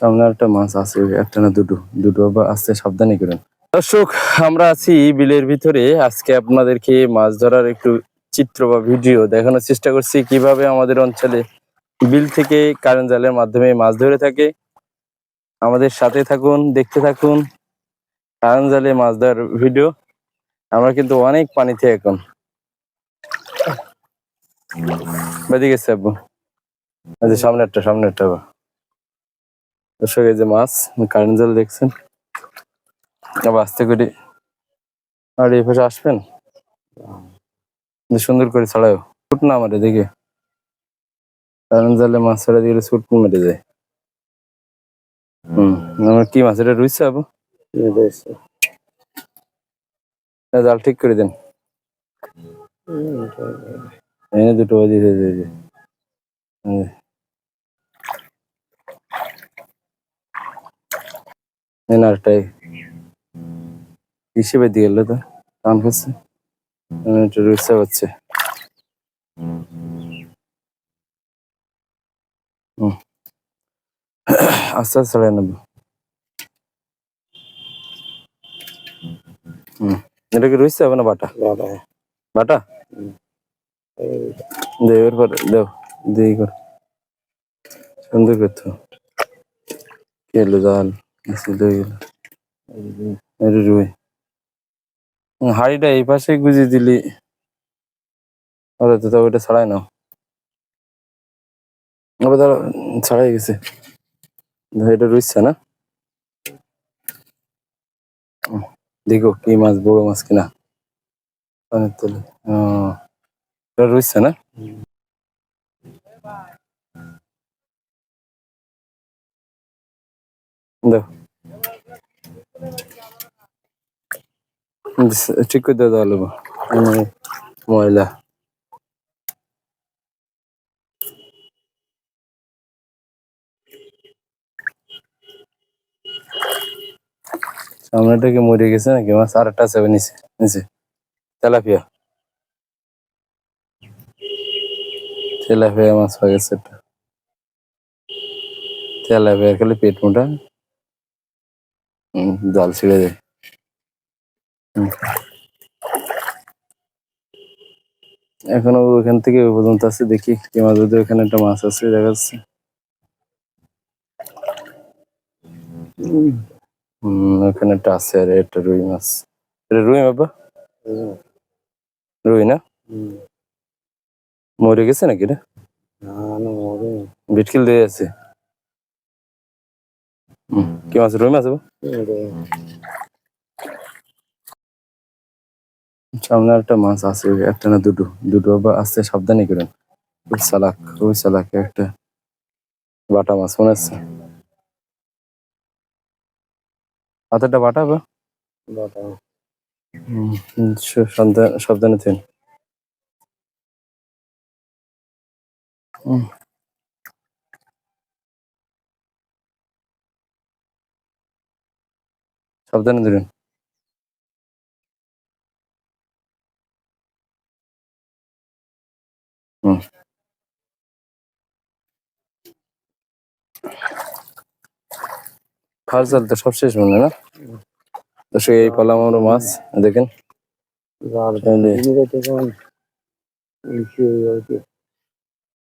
সামনে একটা মাছ আছে, একটা না দুটো। দুটো বা আসতে সাবধানে করেন। দর্শক, আমরা আছি বিলের ভিতরে। আজকে আপনাদেরকে মাছ ধরার একটু চিত্র বা ভিডিও দেখানোর চেষ্টা করছি, কীভাবে আমাদের অঞ্চলে বিল থেকে কারেন্ট জালের মাধ্যমে মাছ ধরে থাকে। আমাদের সাথে থাকুন, দেখতে থাকুন। কারেন্ট জালে মাছ ধরার ভিডিও। আমরা কিন্তু অনেক পানিতে এখন বেদিকে গেছে আব্বু। আচ্ছা সামনে একটা সামনে একটা। দর্শক এই যে মাছ কারেন্ট জাল দেখছেন? আবার আস্তে করে আর এই পাশে আসবেন? সুন্দর করে ছাড়াও ছুট না মারে দেখে কারেন্ট জালে মাছ ছাড়া দিয়ে ছুট মেরে যায়। হম আমার কি মাছ? এটা রুইছে আবু জাল ঠিক করে দেন। এনে দুটো বাজি দিয়ে দিয়ে দিয়ে। এই। এই না আরেকটাই হিসেবে দিয়ে গেল তো টান খাচ্ছে আমি একটু রুইসা হচ্ছে হুম। আস্তে আস্তে ছড়াই নেব হুম এটা কি রুইছে হবে না বাটা বাটা কর সুন্দর করতো জাল? রুই হাঁড়িটা এই পাশে গুজিয়ে দিলি। ওরা তো ওইটা ছাড়াই নাও। আবার ধরো, ছাড়াই গেছে। এটা রুইছে না? দেখো কি মাছ, বড় মাছ কিনা। তলে। এটা রুইছে না? ঠিক করে দেওয়া। মানে ময়লা। সামনেটা কি মরে গেছে নাকি মাছ আর একটা আছে, নিচে নিচে। তেলাপিয়া। তেলাপিয়া মাছ হয়ে গেছে একটা তেলাপিয়া খালি পেট মোটা। জাল ছিঁড়ে যায়। এখনও ওইখান থেকে ওই পর্যন্ত আছে দেখি কি মাছ যদি ওখানে একটা মাছ আছে দেখা যাচ্ছে। ওখানে একটা আছে আর একটা রুই মাছ। এটা রুই বাবা? রুই। না? মরে গেছে নাকি রে? বিটকিল দিয়ে আছে কি মাছ রুই মাছ সামনে একটা মাছ আছে একটা না দুটো। দুটো বা আসতে সাবধানে করেন। খুব চালাক খুবই চালাক একটা বাটা মাছ মনে হচ্ছে? হাতেরটা বাটা বা? হুম, সাবধানে সাবধানে থেন। সাবধানে ধরেন। হুম খাল চাল তো সব শেষ মনে না? দর্শক এই পালাম আমরা মাছ দেখেন। এই যে,